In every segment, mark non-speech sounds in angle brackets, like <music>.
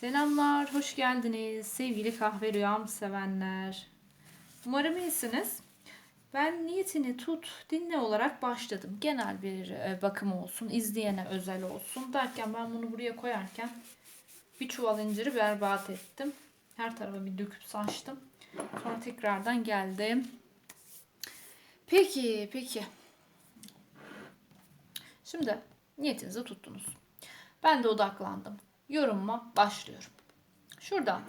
Selamlar, hoş geldiniz sevgili kahve rüyam sevenler. Umarım iyisiniz. Ben niyetini tut, dinle olarak başladım. Genel bir e, bakım olsun, izleyene özel olsun derken ben bunu buraya koyarken bir çuval inciri berbat ettim. Her tarafa bir döküp saçtım. Sonra tekrardan geldim. Peki, peki. Şimdi niyetinizi tuttunuz. Ben de odaklandım. Yorumuma başlıyorum. Şurada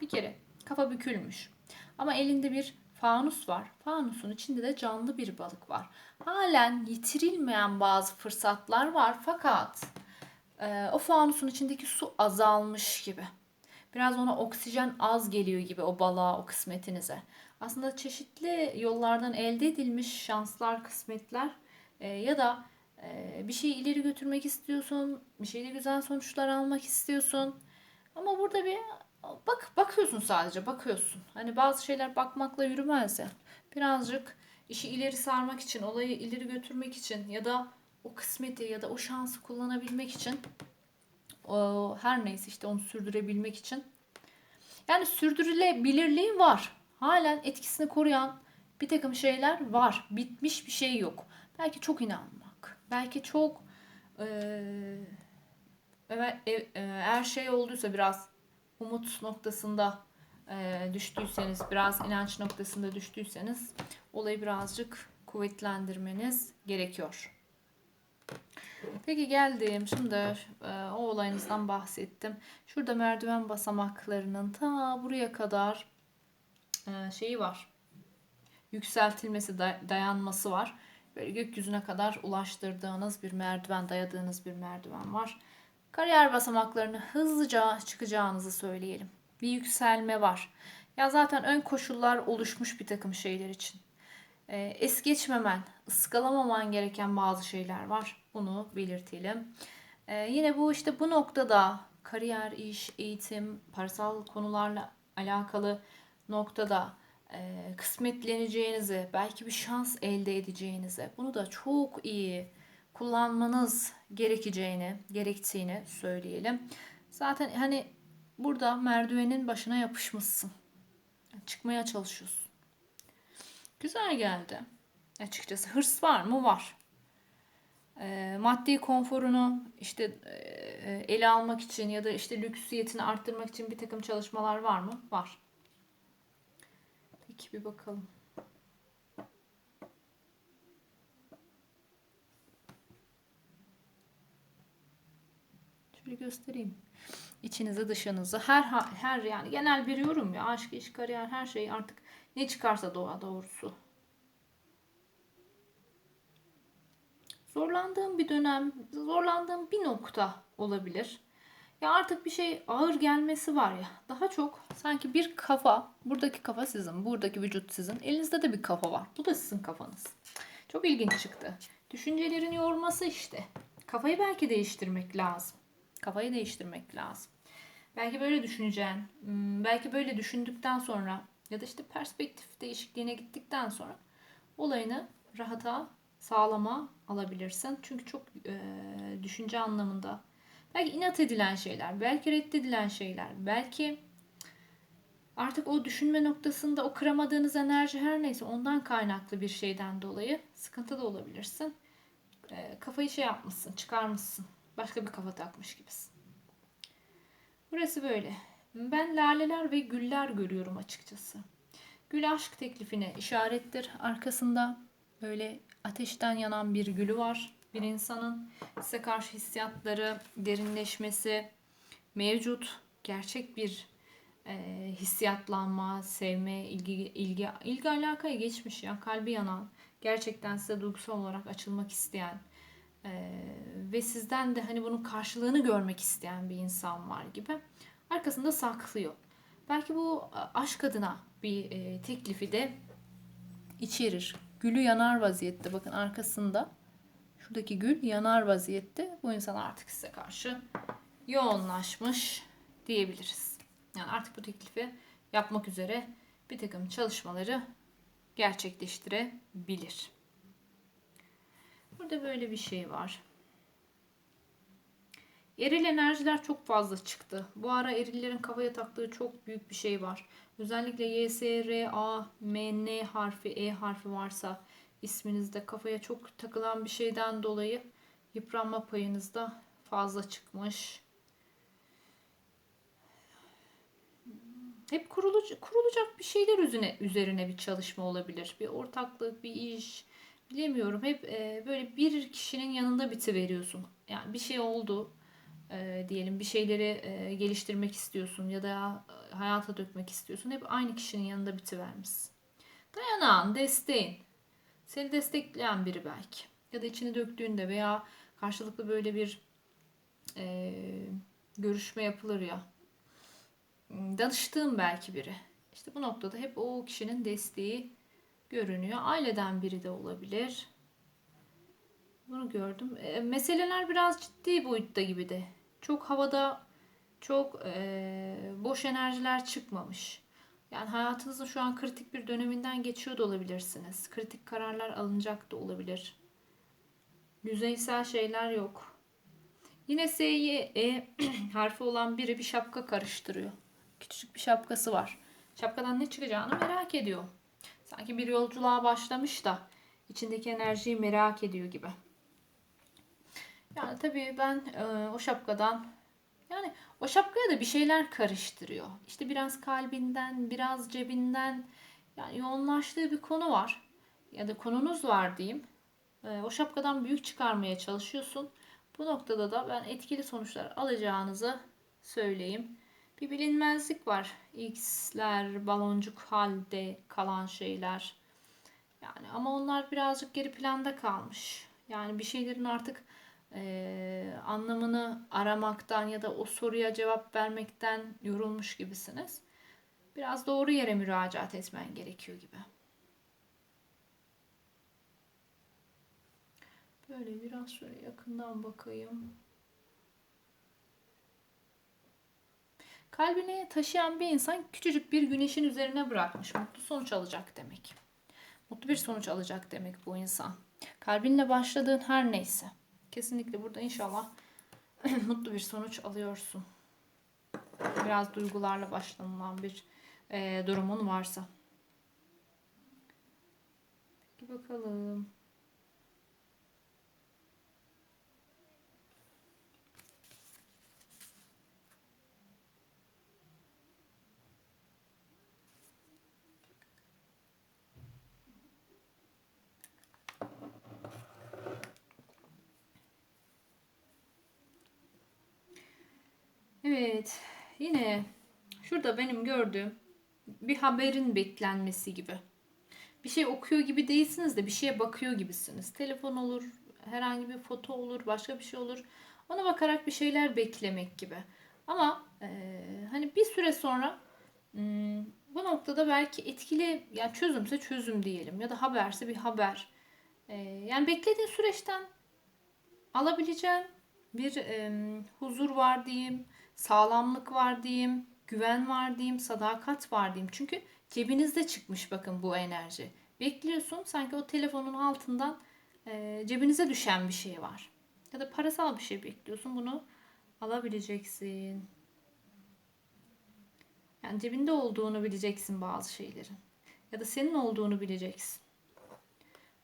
bir kere kafa bükülmüş. Ama elinde bir fanus var. Fanusun içinde de canlı bir balık var. Halen yitirilmeyen bazı fırsatlar var fakat e, o fanusun içindeki su azalmış gibi. Biraz ona oksijen az geliyor gibi o balığa, o kısmetinize. Aslında çeşitli yollardan elde edilmiş şanslar, kısmetler e, ya da bir şeyi ileri götürmek istiyorsun, bir şeyde güzel sonuçlar almak istiyorsun. Ama burada bir bak bakıyorsun sadece bakıyorsun. Hani bazı şeyler bakmakla yürümez ya. Birazcık işi ileri sarmak için, olayı ileri götürmek için ya da o kısmeti ya da o şansı kullanabilmek için o, her neyse işte onu sürdürebilmek için. Yani sürdürülebilirliği var. Halen etkisini koruyan bir takım şeyler var. Bitmiş bir şey yok. Belki çok inanmak. Belki çok e, evet, e, e, şey olduysa biraz umut noktasında e, düştüyseniz, biraz inanç noktasında düştüyseniz olayı birazcık kuvvetlendirmeniz gerekiyor. Peki geldim. Şimdi e, o olayınızdan bahsettim. Şurada merdiven basamaklarının ta buraya kadar e, şeyi var. Yükseltilmesi, dayanması var. Böyle gökyüzüne kadar ulaştırdığınız bir merdiven, dayadığınız bir merdiven var. Kariyer basamaklarını hızlıca çıkacağınızı söyleyelim. Bir yükselme var. Ya zaten ön koşullar oluşmuş bir takım şeyler için. Ee, es geçmemen, ıskalamaman gereken bazı şeyler var. Bunu belirtelim. Ee, yine bu işte bu noktada kariyer, iş, eğitim, parasal konularla alakalı noktada e, kısmetleneceğinizi, belki bir şans elde edeceğinizi, bunu da çok iyi kullanmanız gerekeceğini, gerektiğini söyleyelim. Zaten hani burada merdivenin başına yapışmışsın. Çıkmaya çalışıyorsun. Güzel geldi. Açıkçası hırs var mı? Var. E, maddi konforunu işte e, ele almak için ya da işte lüksiyetini arttırmak için bir takım çalışmalar var mı? Var. Peki bir bakalım. Şöyle göstereyim. İçinizi dışınızı her her yani genel bir yorum ya aşk iş kariyer her şey artık ne çıkarsa doğa doğrusu. Zorlandığım bir dönem, zorlandığım bir nokta olabilir. Ya artık bir şey ağır gelmesi var ya. Daha çok sanki bir kafa, buradaki kafa sizin, buradaki vücut sizin. Elinizde de bir kafa var. Bu da sizin kafanız. Çok ilginç çıktı. Düşüncelerin yorması işte. Kafayı belki değiştirmek lazım. Kafayı değiştirmek lazım. Belki böyle düşüneceksin. Hmm, belki böyle düşündükten sonra ya da işte perspektif değişikliğine gittikten sonra olayını rahata, sağlama alabilirsin. Çünkü çok e, düşünce anlamında Belki inat edilen şeyler, belki reddedilen şeyler, belki artık o düşünme noktasında o kıramadığınız enerji her neyse ondan kaynaklı bir şeyden dolayı sıkıntı da olabilirsin. E, kafayı şey yapmışsın, çıkarmışsın. Başka bir kafa takmış gibisin. Burası böyle. Ben laleler ve güller görüyorum açıkçası. Gül aşk teklifine işarettir. Arkasında böyle ateşten yanan bir gülü var bir insanın size karşı hissiyatları derinleşmesi mevcut. Gerçek bir e, hissiyatlanma, sevme, ilgi, ilgi, ilgi alakaya geçmiş ya. Kalbi yanan, gerçekten size duygusal olarak açılmak isteyen e, ve sizden de hani bunun karşılığını görmek isteyen bir insan var gibi. Arkasında saklıyor. Belki bu aşk adına bir e, teklifi de içerir. Gülü yanar vaziyette bakın arkasında Şuradaki gül yanar vaziyette. Bu insan artık size karşı yoğunlaşmış diyebiliriz. Yani artık bu teklifi yapmak üzere bir takım çalışmaları gerçekleştirebilir. Burada böyle bir şey var. Eril enerjiler çok fazla çıktı. Bu ara erillerin kafaya taktığı çok büyük bir şey var. Özellikle Y, S, R, A, M, N harfi, E harfi varsa isminizde kafaya çok takılan bir şeyden dolayı yıpranma payınız da fazla çıkmış. Hep kurulucu, kurulacak bir şeyler üzerine, üzerine bir çalışma olabilir. Bir ortaklık, bir iş, bilemiyorum. Hep e, böyle bir kişinin yanında bitiveriyorsun. Yani bir şey oldu e, diyelim, bir şeyleri e, geliştirmek istiyorsun ya da e, hayata dökmek istiyorsun. Hep aynı kişinin yanında bitivermişsin. Dayanağın, desteğin. Seni destekleyen biri belki. Ya da içini döktüğünde veya karşılıklı böyle bir e, görüşme yapılır ya. Danıştığım belki biri. İşte bu noktada hep o kişinin desteği görünüyor. Aileden biri de olabilir. Bunu gördüm. E, meseleler biraz ciddi boyutta gibi de. Çok havada çok e, boş enerjiler çıkmamış. Yani hayatınızın şu an kritik bir döneminden geçiyor da olabilirsiniz. Kritik kararlar alınacak da olabilir. Yüzeysel şeyler yok. Yine S'yi E <clears throat> harfi olan biri bir şapka karıştırıyor. Küçücük bir şapkası var. Şapkadan ne çıkacağını merak ediyor. Sanki bir yolculuğa başlamış da içindeki enerjiyi merak ediyor gibi. Yani tabii ben e, o şapkadan yani o şapkaya da bir şeyler karıştırıyor. İşte biraz kalbinden, biraz cebinden yani yoğunlaştığı bir konu var. Ya da konunuz var diyeyim. E, o şapkadan büyük çıkarmaya çalışıyorsun. Bu noktada da ben etkili sonuçlar alacağınızı söyleyeyim. Bir bilinmezlik var. X'ler, baloncuk halde kalan şeyler. Yani ama onlar birazcık geri planda kalmış. Yani bir şeylerin artık e, anlamını aramaktan ya da o soruya cevap vermekten yorulmuş gibisiniz. Biraz doğru yere müracaat etmen gerekiyor gibi. Böyle biraz şöyle yakından bakayım. Kalbine taşıyan bir insan küçücük bir güneşin üzerine bırakmış. Mutlu sonuç alacak demek. Mutlu bir sonuç alacak demek bu insan. Kalbinle başladığın her neyse. Kesinlikle burada inşallah <clears throat> mutlu bir sonuç alıyorsun. Biraz duygularla başlanılan bir e, durumun varsa. Peki bakalım. Evet. Yine şurada benim gördüğüm bir haberin beklenmesi gibi. Bir şey okuyor gibi değilsiniz de bir şeye bakıyor gibisiniz. Telefon olur, herhangi bir foto olur, başka bir şey olur. Ona bakarak bir şeyler beklemek gibi. Ama e, hani bir süre sonra hmm, bu noktada belki etkili yani çözümse çözüm diyelim ya da haberse bir haber. E, yani beklediğin süreçten alabileceğin bir e, huzur var diyeyim sağlamlık var diyeyim, güven var diyeyim, sadakat var diyeyim. Çünkü cebinizde çıkmış bakın bu enerji. Bekliyorsun sanki o telefonun altından e, cebinize düşen bir şey var. Ya da parasal bir şey bekliyorsun bunu alabileceksin. Yani cebinde olduğunu bileceksin bazı şeylerin. Ya da senin olduğunu bileceksin.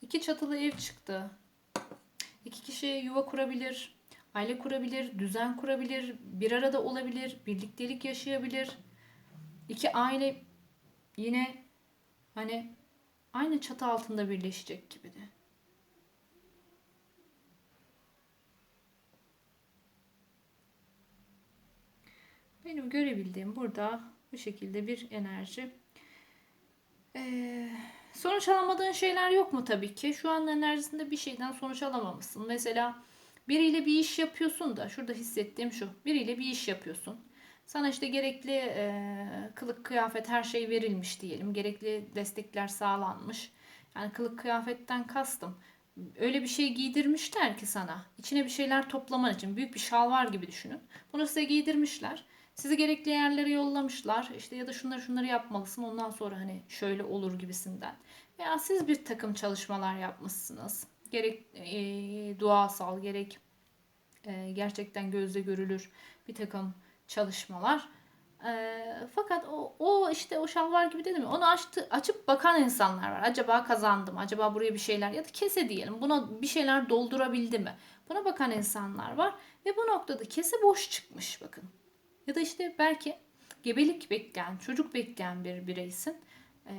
İki çatılı ev çıktı. İki kişi yuva kurabilir, aile kurabilir, düzen kurabilir, bir arada olabilir, birliktelik yaşayabilir. İki aile yine hani aynı çatı altında birleşecek gibi de. Benim görebildiğim burada bu şekilde bir enerji. Ee, sonuç alamadığın şeyler yok mu tabii ki? Şu an enerjisinde bir şeyden sonuç alamamışsın. Mesela Biriyle bir iş yapıyorsun da şurada hissettiğim şu. Biriyle bir iş yapıyorsun. Sana işte gerekli e, kılık kıyafet her şey verilmiş diyelim. Gerekli destekler sağlanmış. Yani kılık kıyafetten kastım. Öyle bir şey giydirmişler ki sana. İçine bir şeyler toplaman için. Büyük bir şal var gibi düşünün. Bunu size giydirmişler. Sizi gerekli yerlere yollamışlar. İşte ya da şunları şunları yapmalısın. Ondan sonra hani şöyle olur gibisinden. Veya siz bir takım çalışmalar yapmışsınız gerek e, duasal gerek e, gerçekten gözle görülür bir takım çalışmalar. E, fakat o, o işte o şalvar gibi dedim ya onu açtı, açıp bakan insanlar var. Acaba kazandım, acaba buraya bir şeyler ya da kese diyelim buna bir şeyler doldurabildi mi? Buna bakan insanlar var ve bu noktada kese boş çıkmış bakın. Ya da işte belki gebelik bekleyen, çocuk bekleyen bir bireysin. E,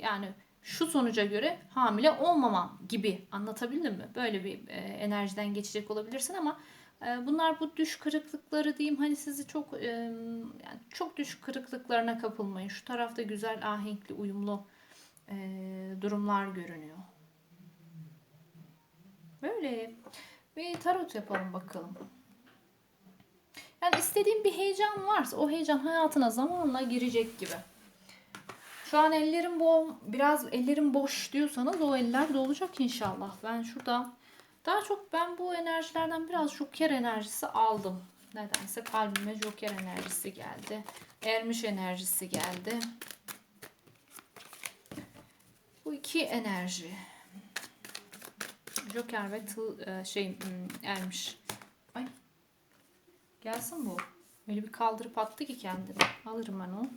yani şu sonuca göre hamile olmamam gibi anlatabildim mi? Böyle bir e, enerjiden geçecek olabilirsin ama e, bunlar bu düş kırıklıkları diyeyim hani sizi çok e, yani çok düş kırıklıklarına kapılmayın. Şu tarafta güzel ahenkli uyumlu e, durumlar görünüyor. Böyle bir tarot yapalım bakalım. Yani istediğin bir heyecan varsa o heyecan hayatına zamanla girecek gibi. Şu an ellerim bo biraz ellerim boş diyorsanız o eller dolacak inşallah. Ben şurada daha çok ben bu enerjilerden biraz joker enerjisi aldım. Nedense kalbime joker enerjisi geldi. Ermiş enerjisi geldi. Bu iki enerji. Joker ve tıl, e, şey hmm, ermiş. Ay. Gelsin bu. Öyle bir kaldırıp attı ki kendini. Alırım ben onu.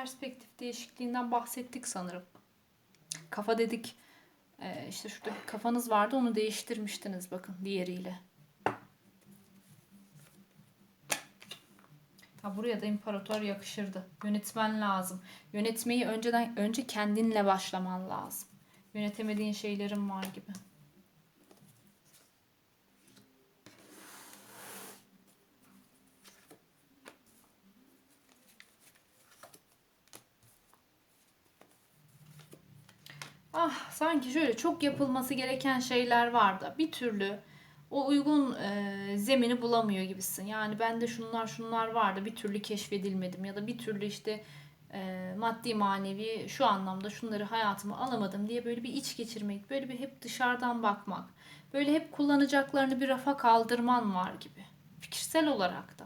Perspektif değişikliğinden bahsettik sanırım. Kafa dedik. Ee, işte şurada bir kafanız vardı onu değiştirmiştiniz bakın diğeriyle. Ha, buraya da imparator yakışırdı. Yönetmen lazım. Yönetmeyi önceden önce kendinle başlaman lazım. Yönetemediğin şeylerin var gibi. Sanki şöyle çok yapılması gereken şeyler var da bir türlü o uygun e, zemini bulamıyor gibisin. Yani bende şunlar şunlar vardı bir türlü keşfedilmedim ya da bir türlü işte e, maddi manevi şu anlamda şunları hayatıma alamadım diye böyle bir iç geçirmek, böyle bir hep dışarıdan bakmak, böyle hep kullanacaklarını bir rafa kaldırman var gibi. Fikirsel olarak da.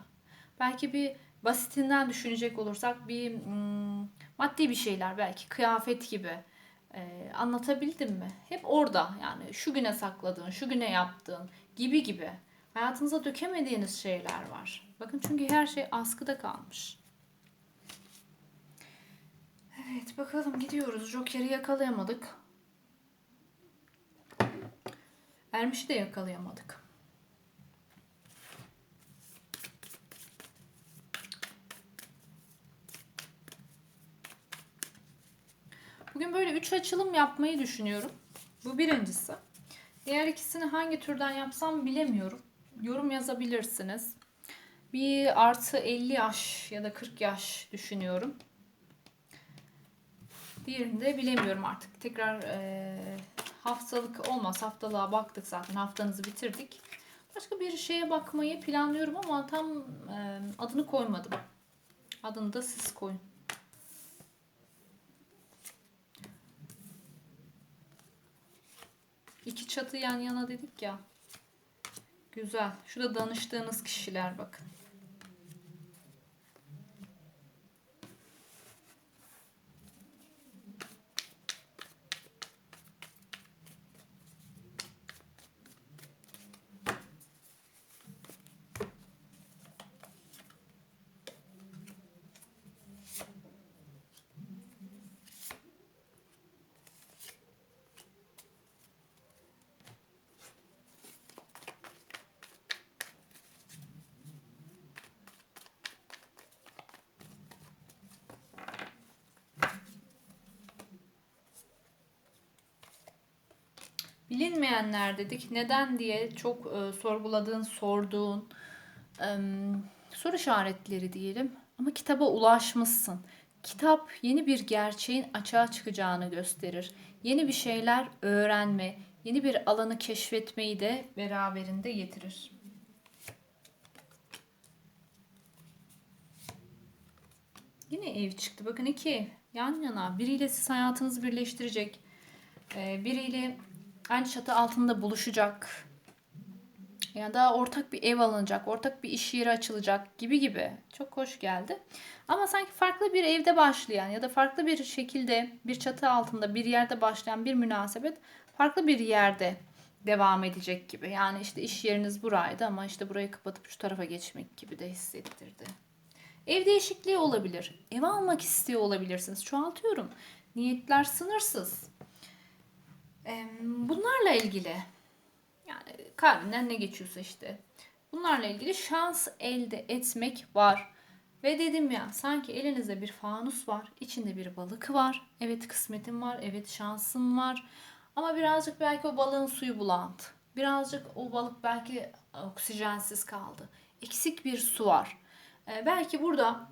Belki bir basitinden düşünecek olursak bir hmm, maddi bir şeyler belki kıyafet gibi ee, anlatabildim mi? Hep orada yani şu güne sakladığın, şu güne yaptığın gibi gibi. Hayatınıza dökemediğiniz şeyler var. Bakın çünkü her şey askıda kalmış. Evet bakalım gidiyoruz. Joker'i yakalayamadık. Ermiş'i de yakalayamadık. Bugün böyle 3 açılım yapmayı düşünüyorum. Bu birincisi. Diğer ikisini hangi türden yapsam bilemiyorum. Yorum yazabilirsiniz. Bir artı 50 yaş ya da 40 yaş düşünüyorum. Diğerini de bilemiyorum artık. Tekrar e, haftalık olmaz. Haftalığa baktık zaten. Haftanızı bitirdik. Başka bir şeye bakmayı planlıyorum ama tam e, adını koymadım. Adını da siz koyun. İki çatı yan yana dedik ya. Güzel. Şurada danıştığınız kişiler bakın. Bilinmeyenler dedik. Neden diye çok e, sorguladığın, sorduğun e, soru işaretleri diyelim. Ama kitaba ulaşmışsın. Kitap yeni bir gerçeğin açığa çıkacağını gösterir. Yeni bir şeyler öğrenme, yeni bir alanı keşfetmeyi de beraberinde getirir. Yine ev çıktı. Bakın iki yan yana. Biriyle siz hayatınızı birleştirecek. E, biriyle aynı çatı altında buluşacak Ya da ortak bir ev alınacak, ortak bir iş yeri açılacak gibi gibi. Çok hoş geldi. Ama sanki farklı bir evde başlayan ya da farklı bir şekilde bir çatı altında bir yerde başlayan bir münasebet farklı bir yerde devam edecek gibi. Yani işte iş yeriniz buraydı ama işte burayı kapatıp şu tarafa geçmek gibi de hissettirdi. Ev değişikliği olabilir. Ev almak istiyor olabilirsiniz. Çoğaltıyorum. Niyetler sınırsız. Bunlarla ilgili yani kalbinden ne geçiyorsa işte. Bunlarla ilgili şans elde etmek var. Ve dedim ya sanki elinizde bir fanus var. içinde bir balık var. Evet kısmetin var. Evet şansın var. Ama birazcık belki o balığın suyu bulantı. Birazcık o balık belki oksijensiz kaldı. Eksik bir su var. Ee, belki burada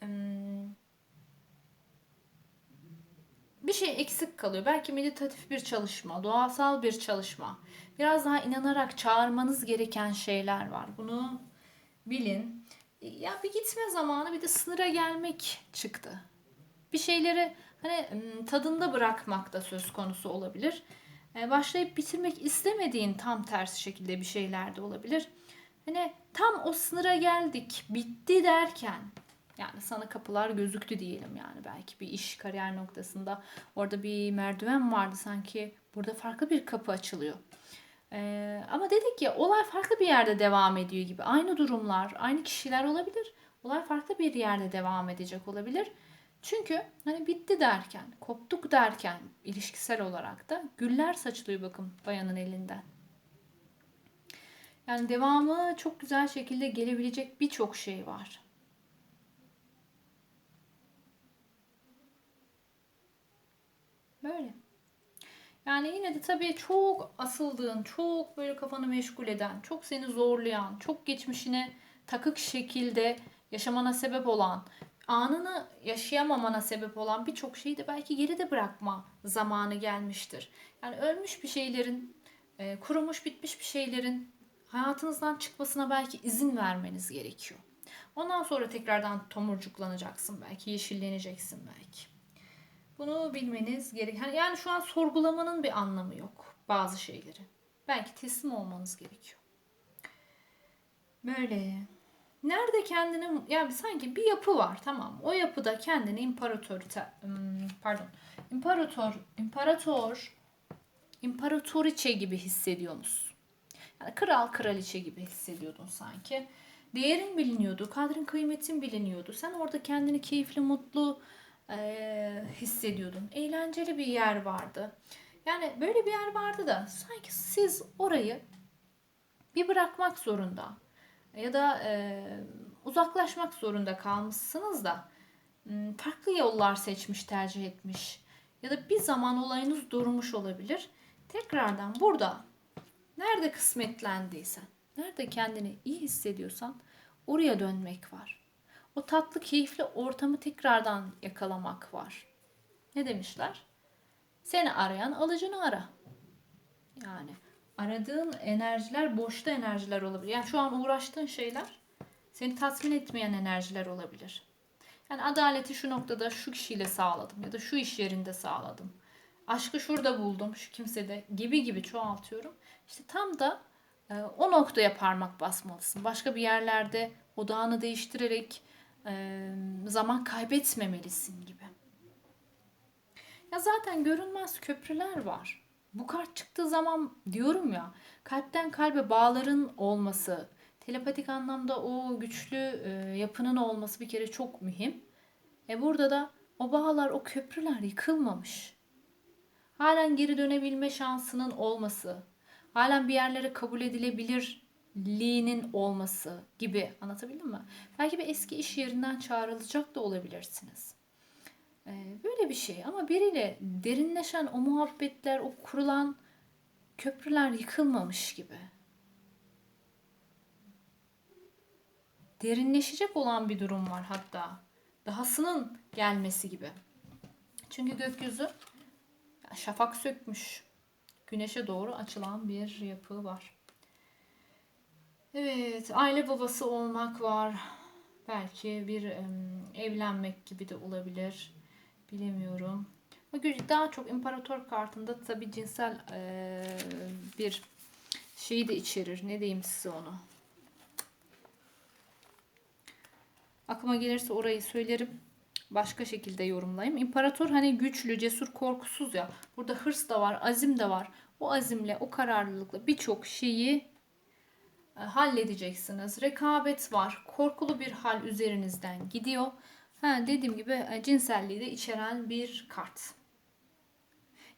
hmm, bir şey eksik kalıyor. Belki meditatif bir çalışma, doğasal bir çalışma. Biraz daha inanarak çağırmanız gereken şeyler var. Bunu bilin. Ya bir gitme zamanı bir de sınıra gelmek çıktı. Bir şeyleri hani tadında bırakmak da söz konusu olabilir. Ee, Başlayıp bitirmek istemediğin tam tersi şekilde bir şeyler de olabilir. Hani tam o sınıra geldik, bitti derken yani sana kapılar gözüktü diyelim yani belki bir iş kariyer noktasında orada bir merdiven vardı sanki burada farklı bir kapı açılıyor. Ee, ama dedik ya olay farklı bir yerde devam ediyor gibi. Aynı durumlar, aynı kişiler olabilir. Olay farklı bir yerde devam edecek olabilir. Çünkü hani bitti derken, koptuk derken ilişkisel olarak da güller saçılıyor bakın bayanın elinden. Yani devamı çok güzel şekilde gelebilecek birçok şey var. Böyle. Yani yine de tabii çok asıldığın, çok böyle kafanı meşgul eden, çok seni zorlayan, çok geçmişine takık şekilde yaşamana sebep olan, anını yaşayamamana sebep olan birçok şeyi de belki geride bırakma zamanı gelmiştir. Yani ölmüş bir şeylerin, e, kurumuş bitmiş bir şeylerin hayatınızdan çıkmasına belki izin vermeniz gerekiyor. Ondan sonra tekrardan tomurcuklanacaksın belki, yeşilleneceksin belki. Bunu bilmeniz gerek. Yani şu an sorgulamanın bir anlamı yok bazı şeyleri. Belki teslim olmanız gerekiyor. Böyle. Nerede kendini yani sanki bir yapı var tamam. O yapıda kendini imparatorite hmm, pardon. imparator imparator imparatoriçe gibi hissediyor musun? Yani kral kraliçe gibi hissediyordun sanki. Değerin biliniyordu, kadrin kıymetin biliniyordu. Sen orada kendini keyifli, mutlu, e, hissediyordun. Eğlenceli bir yer vardı. Yani böyle bir yer vardı da sanki siz orayı bir bırakmak zorunda ya da e, uzaklaşmak zorunda kalmışsınız da farklı yollar seçmiş, tercih etmiş ya da bir zaman olayınız durmuş olabilir. Tekrardan burada nerede kısmetlendiysen, nerede kendini iyi hissediyorsan oraya dönmek var o tatlı, keyifli ortamı tekrardan yakalamak var. Ne demişler? Seni arayan alıcını ara. Yani aradığın enerjiler boşta enerjiler olabilir. Yani şu an uğraştığın şeyler seni tatmin etmeyen enerjiler olabilir. Yani adaleti şu noktada şu kişiyle sağladım ya da şu iş yerinde sağladım. Aşkı şurada buldum, şu kimsede gibi gibi çoğaltıyorum. İşte tam da e, o noktaya parmak basmalısın. Başka bir yerlerde odağını değiştirerek zaman kaybetmemelisin gibi. Ya zaten görünmez köprüler var. Bu kart çıktığı zaman diyorum ya kalpten kalbe bağların olması, telepatik anlamda o güçlü yapının olması bir kere çok mühim. E burada da o bağlar, o köprüler yıkılmamış. Halen geri dönebilme şansının olması, halen bir yerlere kabul edilebilir liğinin olması gibi anlatabildim mi? Belki bir eski iş yerinden çağrılacak da olabilirsiniz. Ee, böyle bir şey ama biriyle derinleşen o muhabbetler, o kurulan köprüler yıkılmamış gibi. Derinleşecek olan bir durum var hatta. Dahasının gelmesi gibi. Çünkü gökyüzü şafak sökmüş. Güneşe doğru açılan bir yapı var. Evet, aile babası olmak var. Belki bir evlenmek gibi de olabilir. Bilemiyorum. Daha çok imparator kartında tabii cinsel bir şeyi de içerir. Ne diyeyim size onu. Aklıma gelirse orayı söylerim. Başka şekilde yorumlayayım. İmparator hani güçlü, cesur, korkusuz ya. Burada hırs da var, azim de var. O azimle, o kararlılıkla birçok şeyi e, halledeceksiniz. Rekabet var. Korkulu bir hal üzerinizden gidiyor. Ha, dediğim gibi e, cinselliği de içeren bir kart.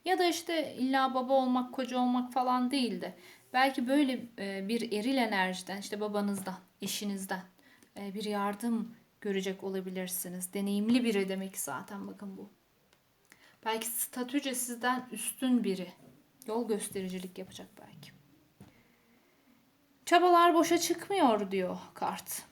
Ya da işte illa baba olmak, koca olmak falan değil de belki böyle e, bir eril enerjiden, işte babanızdan, eşinizden e, bir yardım görecek olabilirsiniz. Deneyimli biri demek zaten bakın bu. Belki statüce sizden üstün biri. Yol göstericilik yapacak belki. Çabalar boşa çıkmıyor diyor kart.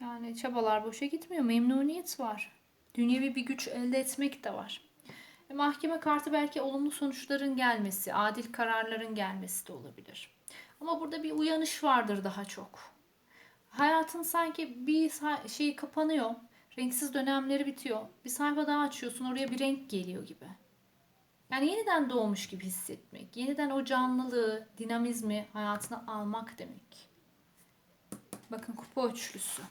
Yani çabalar boşa gitmiyor. Memnuniyet var. Dünyevi bir güç elde etmek de var. E, mahkeme kartı belki olumlu sonuçların gelmesi, adil kararların gelmesi de olabilir. Ama burada bir uyanış vardır daha çok. Hayatın sanki bir şey kapanıyor. Renksiz dönemleri bitiyor. Bir sayfa daha açıyorsun oraya bir renk geliyor gibi. Yani yeniden doğmuş gibi hissetmek. Yeniden o canlılığı, dinamizmi hayatına almak demek. Bakın kupa üçlüsü.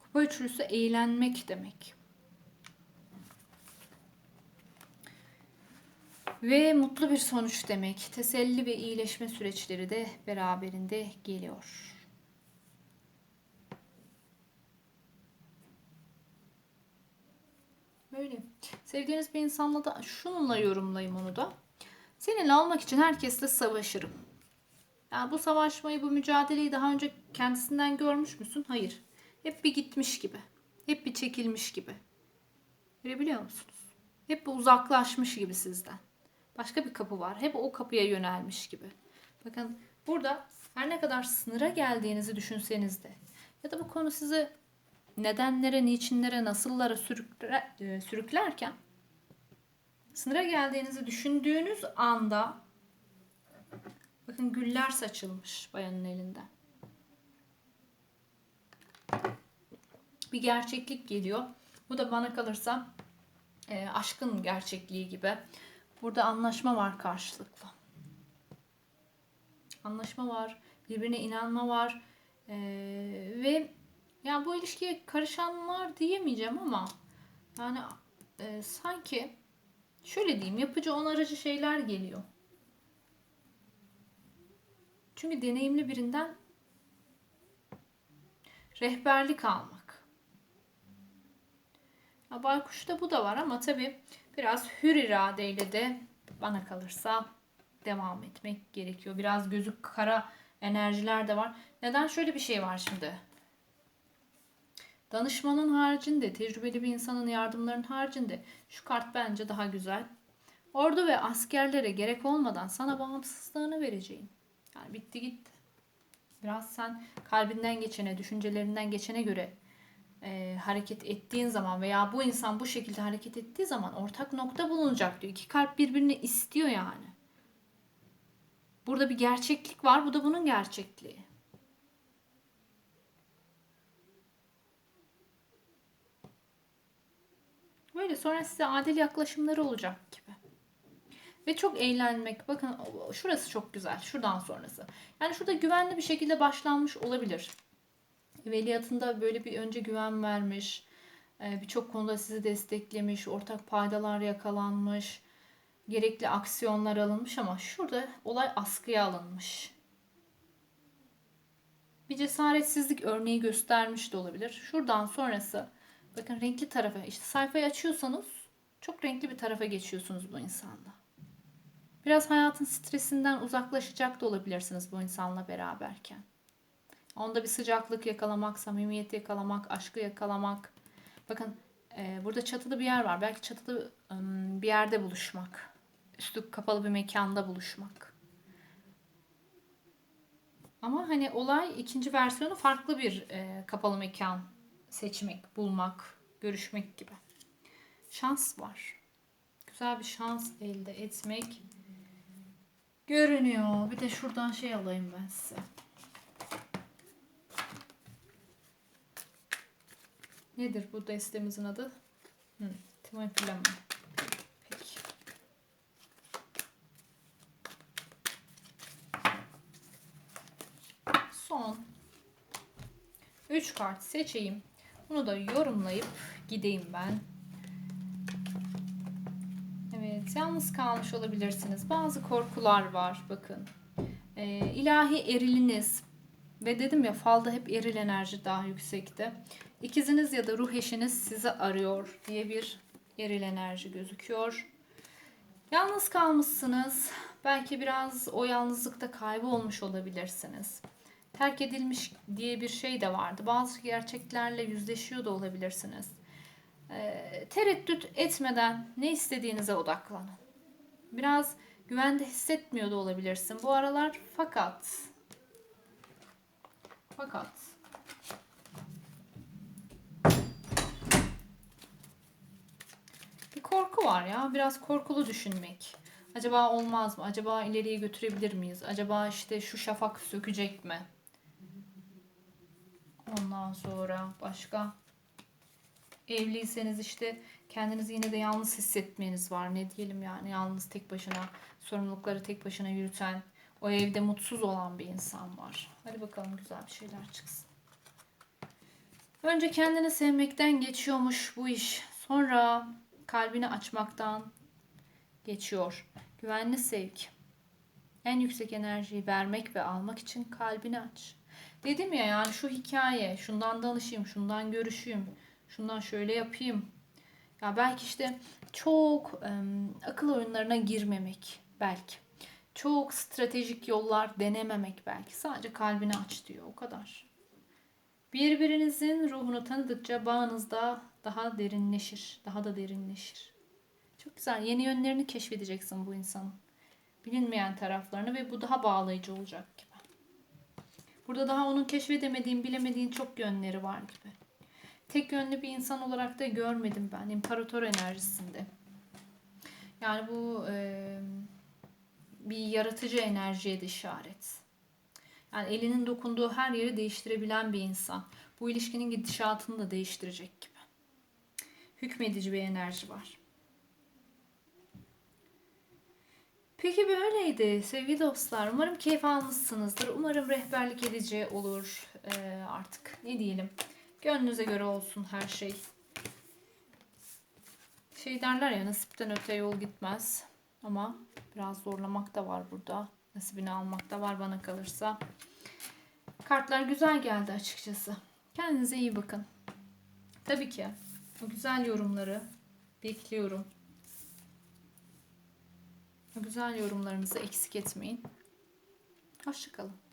Kupa üçlüsü eğlenmek demek. Ve mutlu bir sonuç demek. Teselli ve iyileşme süreçleri de beraberinde geliyor. Böyle. Sevdiğiniz bir insanla da şununla yorumlayayım onu da. Seninle almak için herkesle savaşırım. Yani bu savaşmayı, bu mücadeleyi daha önce kendisinden görmüş müsün? Hayır. Hep bir gitmiş gibi. Hep bir çekilmiş gibi. Görebiliyor musunuz? Hep bir uzaklaşmış gibi sizden. Başka bir kapı var. Hep o kapıya yönelmiş gibi. Bakın burada her ne kadar sınıra geldiğinizi düşünseniz de ya da bu konu sizi nedenlere, niçinlere, nasıllara e, sürüklerken sınıra geldiğinizi düşündüğünüz anda bakın güller saçılmış bayanın elinden. Bir gerçeklik geliyor. Bu da bana kalırsa e, aşkın gerçekliği gibi. Burada anlaşma var karşılıklı. Anlaşma var, birbirine inanma var ee, ve yani bu ilişkiye karışanlar diyemeyeceğim ama yani e, sanki şöyle diyeyim yapıcı onarıcı şeyler geliyor. Çünkü deneyimli birinden rehberlik almak. Ya baykuşta bu da var ama tabii Biraz hür iradeyle de bana kalırsa devam etmek gerekiyor. Biraz gözü kara enerjiler de var. Neden şöyle bir şey var şimdi? Danışmanın haricinde, tecrübeli bir insanın yardımlarının haricinde şu kart bence daha güzel. Ordu ve askerlere gerek olmadan sana bağımsızlığını vereceğim. Yani bitti gitti. Biraz sen kalbinden geçene, düşüncelerinden geçene göre e, hareket ettiğin zaman veya bu insan bu şekilde hareket ettiği zaman ortak nokta bulunacak diyor. İki kalp birbirini istiyor yani. Burada bir gerçeklik var. Bu da bunun gerçekliği. Böyle sonra size adil yaklaşımları olacak gibi. Ve çok eğlenmek. Bakın şurası çok güzel. Şuradan sonrası. Yani şurada güvenli bir şekilde başlanmış olabilir. Veliahtında böyle bir önce güven vermiş. E, birçok konuda sizi desteklemiş. Ortak paydalar yakalanmış. Gerekli aksiyonlar alınmış ama şurada olay askıya alınmış. Bir cesaretsizlik örneği göstermiş de olabilir. Şuradan sonrası bakın renkli tarafa işte sayfayı açıyorsanız çok renkli bir tarafa geçiyorsunuz bu insanla. Biraz hayatın stresinden uzaklaşacak da olabilirsiniz bu insanla beraberken. Onda bir sıcaklık yakalamak, samimiyet yakalamak, aşkı yakalamak. Bakın e, burada çatılı bir yer var. Belki çatılı e, bir yerde buluşmak. Üstü kapalı bir mekanda buluşmak. Ama hani olay ikinci versiyonu farklı bir e, kapalı mekan seçmek, bulmak, görüşmek gibi. Şans var. Güzel bir şans elde etmek görünüyor. Bir de şuradan şey alayım ben size. Nedir bu destemizin adı? Hı, Timon Flame. Peki. Son 3 kart seçeyim. Bunu da yorumlayıp gideyim ben. Evet, yalnız kalmış olabilirsiniz. Bazı korkular var bakın. Ee, ilahi eriliniz ve dedim ya falda hep eril enerji daha yüksekte. İkiziniz ya da ruh eşiniz sizi arıyor diye bir eril enerji gözüküyor. Yalnız kalmışsınız. Belki biraz o yalnızlıkta kaybolmuş olabilirsiniz. Terk edilmiş diye bir şey de vardı. Bazı gerçeklerle yüzleşiyor da olabilirsiniz. Ee, tereddüt etmeden ne istediğinize odaklanın. Biraz güvende hissetmiyor da olabilirsin bu aralar fakat fakat bir korku var ya. Biraz korkulu düşünmek. Acaba olmaz mı? Acaba ileriye götürebilir miyiz? Acaba işte şu şafak sökecek mi? Ondan sonra başka evliyseniz işte kendinizi yine de yalnız hissetmeniz var. Ne diyelim yani yalnız tek başına sorumlulukları tek başına yürüten o evde mutsuz olan bir insan var. Hadi bakalım güzel bir şeyler çıksın. Önce kendini sevmekten geçiyormuş bu iş. Sonra kalbini açmaktan geçiyor. Güvenli sevgi. En yüksek enerjiyi vermek ve almak için kalbini aç. Dedim ya yani şu hikaye, şundan danışayım, şundan görüşeyim, şundan şöyle yapayım. Ya belki işte çok em, akıl oyunlarına girmemek belki. Çok stratejik yollar denememek belki. Sadece kalbini aç diyor o kadar. Birbirinizin ruhunu tanıdıkça bağınız da daha derinleşir. Daha da derinleşir. Çok güzel. Yeni yönlerini keşfedeceksin bu insanın. Bilinmeyen taraflarını ve bu daha bağlayıcı olacak gibi. Burada daha onun keşfedemediğin, bilemediğin çok yönleri var gibi. Tek yönlü bir insan olarak da görmedim ben. İmparator enerjisinde. Yani bu e, bir yaratıcı enerjiye de işaret. Yani elinin dokunduğu her yeri değiştirebilen bir insan. Bu ilişkinin gidişatını da değiştirecek gibi. Hükmedici bir enerji var. Peki böyleydi sevgili dostlar. Umarım keyif almışsınızdır. Umarım rehberlik edici olur ee, artık. Ne diyelim. Gönlünüze göre olsun her şey. Şey derler ya nasipten öte yol gitmez. Ama biraz zorlamak da var burada. Nasibini almak da var bana kalırsa. Kartlar güzel geldi açıkçası. Kendinize iyi bakın. Tabii ki o güzel yorumları bekliyorum. Güzel yorumlarınızı eksik etmeyin. Hoşçakalın.